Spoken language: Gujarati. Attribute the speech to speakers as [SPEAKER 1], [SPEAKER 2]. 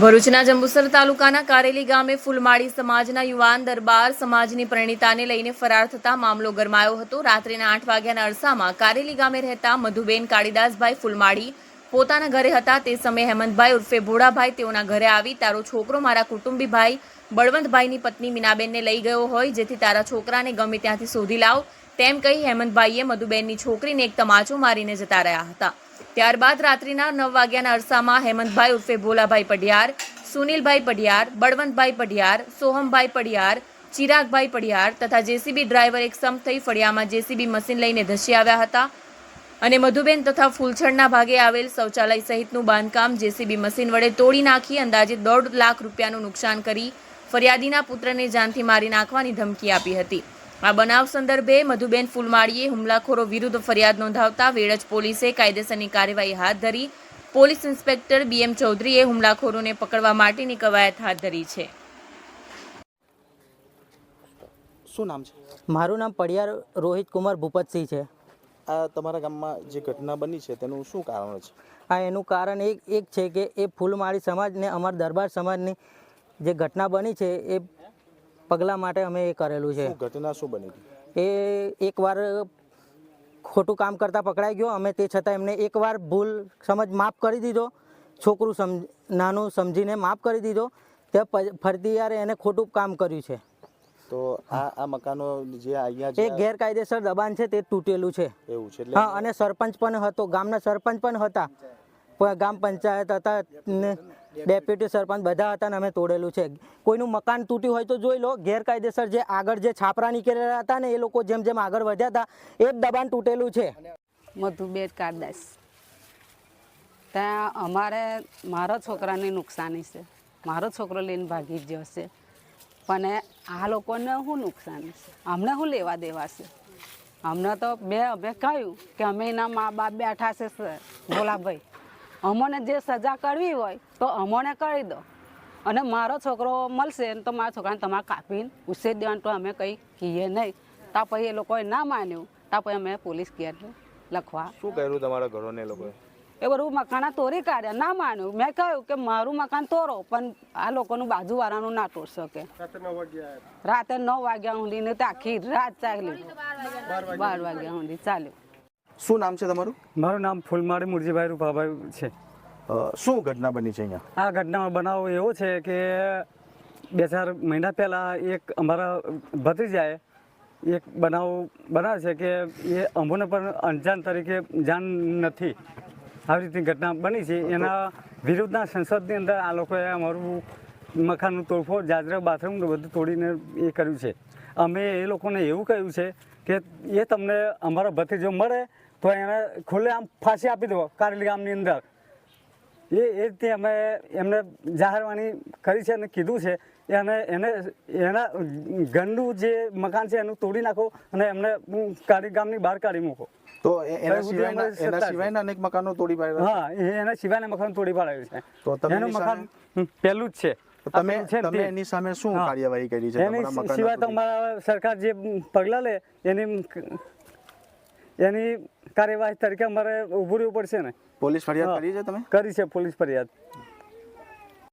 [SPEAKER 1] ભરૂચના જંબુસર તાલુકાના કારેલી ગામે ફૂલમાળી સમાજના યુવાન દરબાર સમાજની પ્રણીતાને લઈને ફરાર થતા મામલો ગરમાયો હતો. રાત્રિના આઠ વાગ્યાના અરસામાં કારેલી ગામે રહેતા મધુબેન કાળીદાસભાઈ ફૂલમાળી પોતાના ઘરે હતા. તે સમયે હેમંતભાઈ ઉર્ફે ભોળાભાઈ તેઓના ઘરે આવી. તારો છોકરો મારા કુટુંબી ભાઈ બળવંતભાઈની પત્ની મીનાબેનને લઈ ગયો હોય, જેથી તારા છોકરાને ગમે ત્યાંથી શોધી લાવ. તેમ કહી હેમંતભાઈએ મધુબેનની છોકરીને એક તમાચો મારીને જતા રહ્યા હતા. ત્યારબાદ રાત્રિના નવ વાગ્યાના અરસામાં હેમંતભાઈ ઉર્ફે ભોલાભાઈ પઢિયાર સુનિલભાઈ પઢિયાર બળવંતભાઈ પઢિયાર સોહમભાઈ પઢિયાર ચિરાગભાઈ પઢિયાર તથા જેસીબી ડ્રાઈવર એક સમ થઈ ફળિયામાં જેસીબી મશીન લઈને ધસી આવ્યા હતા. અને મધુબેન તથા ફૂલછડના ભાગે આવેલ શૌચાલય સહિતનું બાંધકામ જેસીબી મશીન વડે તોડી નાખી અંદાજે દોઢ લાખ રૂપિયાનું નુકસાન કરી ફરિયાદીના પુત્રને જાનથી મારી નાખવાની ધમકી આપી હતી. આ બનાવ સંદર્ભે મધુબેન ફૂલમાળીએ હુમલાખોરો વિરુદ્ધ ફરિયાદ નોંધાવતા વેળજ પોલીસે કાયદેસરની કાર્યવાહી હાથ ધરી પોલીસ ઇન્સ્પેક્ટર બીએમ ચૌધરીએ હુમલાખોરોને પકડવા માટેની કવાયત હાથ ધરી છે.
[SPEAKER 2] શું નામ છે?
[SPEAKER 3] મારું નામ પડિયાર રોહિત કુમાર ભૂપતસિંહ છે.
[SPEAKER 2] આ તમારા ગામમાં જે ઘટના બની છે તેનું શું કારણ છે?
[SPEAKER 3] આ એનું કારણ એક એક છે કે એ ફૂલમાળી સમાજ ને અમારા દરબાર સમાજની જે ઘટના બની છે એ પગલાં માટે અમે એ કરેલું છે.
[SPEAKER 2] ઘટના શું બની
[SPEAKER 3] એ એકવાર ખોટું કામ કરતા પકડાઈ ગયો. અમે તે છતાં એમને એકવાર ભૂલ સમજ માફ કરી દીધો. છોકરું સમ નાનું સમજીને માફ કરી દીધો. તે ફરતી યારે એને ખોટું કામ કર્યું છે.
[SPEAKER 2] તો આ આ મકાનો જે અહીંયા
[SPEAKER 3] એ ગેરકાયદેસર દબાણ છે તે તૂટેલું છે.
[SPEAKER 2] એવું છે
[SPEAKER 3] હા અને સરપંચ પણ હતો ગામના સરપંચ પણ હતા. ગામ પંચાયત હતા ડેપ્યુટી સરપંચ બધા હતા ને અમે તોડેલું છે. કોઈનું મકાન તૂટ્યું હોય તો જોઈ લો ગેરકાયદેસર જે આગળ જે છાપરા નીકળેલા હતા ને એ લોકો જેમ જેમ આગળ વધ્યા હતા એ જ દબાણ તૂટેલું છે.
[SPEAKER 4] મધુબેન કારદાસ ત્યાં અમારે મારો છોકરાની નુકસાની છે. મારો છોકરો લઈને ભાગી જ જશે પણ આ લોકોને શું નુકસાની છે? અમને શું લેવા દેવા છે? અમને તો બે અમે કહ્યું કે અમે એના મા બાપ બેઠા છે સર ભોલાભાઈ. અમને જે સજા કરવી હોય તો અમને કરી દો. અને મારો છોકરો મળશે ને તો મારા છોકરાને તમારે કાપીને ઉછેર દેવાનું તો અમે કંઈ કહીએ નહીં. તા પછી એ લોકોએ ના માન્યું. તા પછી અમે પોલીસ કેર લખવા.
[SPEAKER 2] શું કર્યું તમારા ઘરોને એ લોકોએ?
[SPEAKER 4] એ બધું મકાના તોડી કાઢ્યા. ના માન્યું. મેં કહ્યું કે મારું મકાન તોરો પણ આ લોકોનું બાજુવાળાનું ના તોડ શકે. રાતે નવ વાગ્યા સુધી ને તો આખી રાત ચાલી. બાર વાગ્યા. સુધી ચાલ્યું.
[SPEAKER 2] શું નામ છે તમારું?
[SPEAKER 5] મારું નામ ફૂલમાળી મુરજીભાઈ રૂપાભાઈ છે.
[SPEAKER 2] શું ઘટના બની છે અહીંયા?
[SPEAKER 5] આ ઘટનામાં બનાવ એવો છે કે બે ચાર મહિના પહેલાં એક અમારા ભત્રીજાએ એક બનાવ બનાવે છે કે એ અમોને પણ અંજાન તરીકે જાણ નથી. આવી રીતની ઘટના બની છે. એના વિરુદ્ધના સંસદની અંદર આ લોકોએ અમારું મકાનનું તોડફોડ જાજરા બાથરૂમ બધું તોડીને એ કર્યું છે. અમે એ લોકોને એવું કહ્યું છે કે એ તમને અમારો ભત્રીજો મળે તો એને ખુલ્લે આમ ફાંસી આપી દો કારેલી ગામની અંદર. એ એ રીતે અમે એમને જાહેરવાણી કરી છે અને કીધું છે. એને એને એના ગંદુ જે મકાન છે એનું તોડી નાખો અને એમને કાળી ગામની બહાર કાઢી મૂકો.
[SPEAKER 2] તો એ- એના સિવાયના એના સિવાયના અનેક મકાનો તોડી પાડ્યા
[SPEAKER 5] હા એ એના સિવાયના મકાન તોડી પાડાયું છે.
[SPEAKER 2] તો તમે
[SPEAKER 5] એનું મકાન પહેલું જ છે.
[SPEAKER 2] તમે
[SPEAKER 5] છે
[SPEAKER 2] તમે એની સામે શું કાર્યવાહી કરી છે તમારા મકાન
[SPEAKER 5] સિવાય તો અમારા સરકાર જે પગલાં લે એની એની કાર્યવાહી તરીકે અમારે ઊભું રહેવું પડશે ને.
[SPEAKER 2] પોલીસ ફરિયાદ કરી છે તમે?
[SPEAKER 5] કરી છે પોલીસ ફરિયાદ.